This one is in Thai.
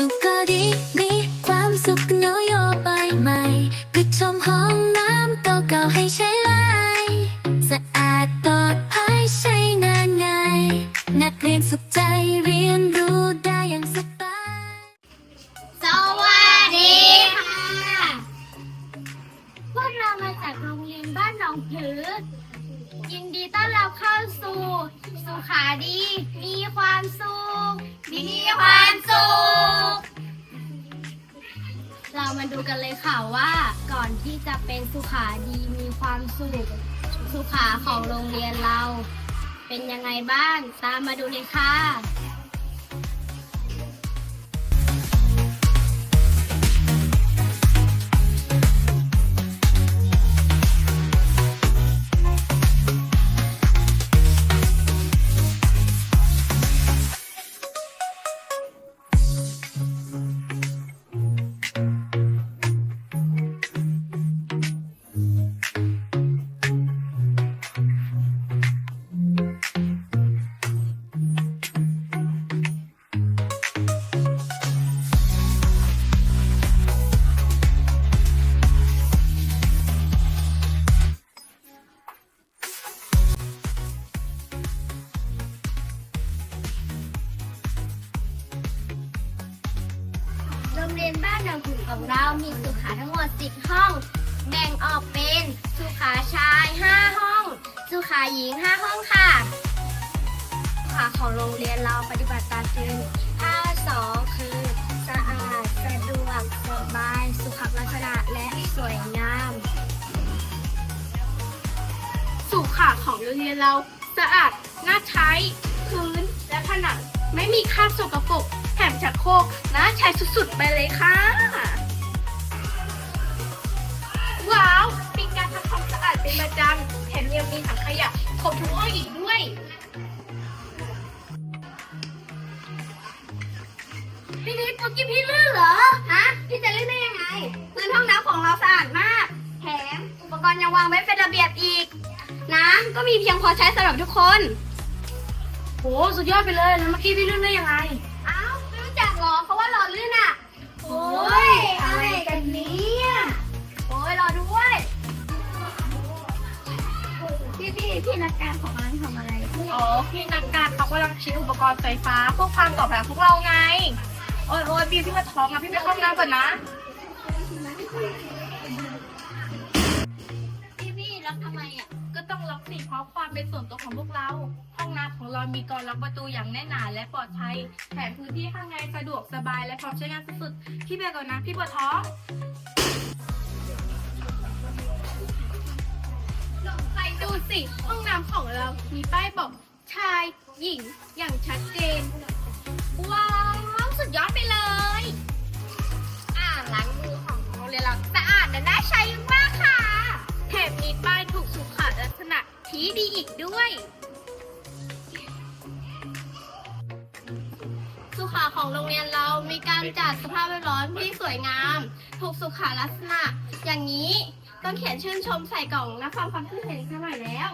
สุขก็ดีมีความสุขนโยบายใหม่ปิดชมห้องน้ำเก่าๆให้ใช้ไลสะอาดปลอดภัยใช้งานง่ายนักเรียนสุขใจเรียนรู้ได้อย่างสบายสวัสดีค่ะ พวกเรามาจากโรงเรียนบ้านหนองผือ ยินดีต้อนรับเข้าสู่ สุขาดี มีความสุข มีความสุข ดูกันเลยค่ะว่าก่อนที่จะเป็นสุขาดีมีความสุขสุขาของโรงเรียนเรา เป็นยังไงบ้างตามมาดูเลยค่ะ เรียนบ้านหนองขุนของเรามีสุขาทั้งหมด 10 ห้อง แบ่งออกเป็นสุขาชาย 5 ห้อง สุขาหญิง 5 ห้องค่ะสุขาของโรงเรียนเราปฏิบัติตามคือท่าสองคือ สะอาดสะดวกสบาย สุขลักษณะและสวยงาม สุขาของโรงเรียนเราสะอาดน่าใช้พื้นและผนังไม่มีคราบสก น่าใช้สุดๆไปเลยค่ะ ว้าว มีการทำความสะอาดเป็นประจำแถมยังมีถังขยะครบทุกห้องอีกด้วย พี่นิดเมื่อกี้พี่ลื่นเหรอ ฮะ พี่จะลื่นได้ยังไง พื้นห้องน้ำของเราสะอาดมาก แถมอุปกรณ์ยังวางไว้เป็นระเบียบอีก น้ำก็มีเพียงพอใช้สำหรับทุกคน โห สุดยอดไปเลยแล้วเมื่อกี้พี่ลื่นได้ยังไง อ้าวไม่รู้จักเหรอเขาว่ารอ ลื่นอะโอ้ยอะไรกันเนี้โอ้ยรอด้วยพี่พี่พี่นักการของร้านทำอะไรอ๋อพี่นักการเขากำลังชิ้นอุปกรณ์ไฟฟ้าเพื่อความปลอดภัยของพวกเราไง โอ้ยโอ้ยพี่พี่มาท้องอะพี่ไปเข้าห้องน้ำก่อนนะ ความเป็นส่วนตัวของพวกเรา ห้องน้ำของเรามีกรล็อกประตูอย่างแน่นหนาและปลอดภัย แถมพื้นที่ข้างในสะดวกสบายและพร้อมใช้งานสุดๆ พี่เบลก่อนนะ พี่ปวดท้องลองไปดูสิ ห้องน้ำของเรา มีป้ายบอกชายหญิงอย่างชัดเจน ว้าวสุดยอดไปเลย อ่างล้างมือของโรงเรียนเราสะอาดและน่าใช้มากค่ะแถมมีป้ายถูก ทีดีอีกด้วย สุขาของโรงเรียนเรามีการจัดสภาพแวดล้อมที่สวยงาม ถูกสุขาลักษณะ อย่างนี้ต้องเขียนชื่นชมใส่กล่องและฟังความคิดเห็นกันหน่อยแล้ว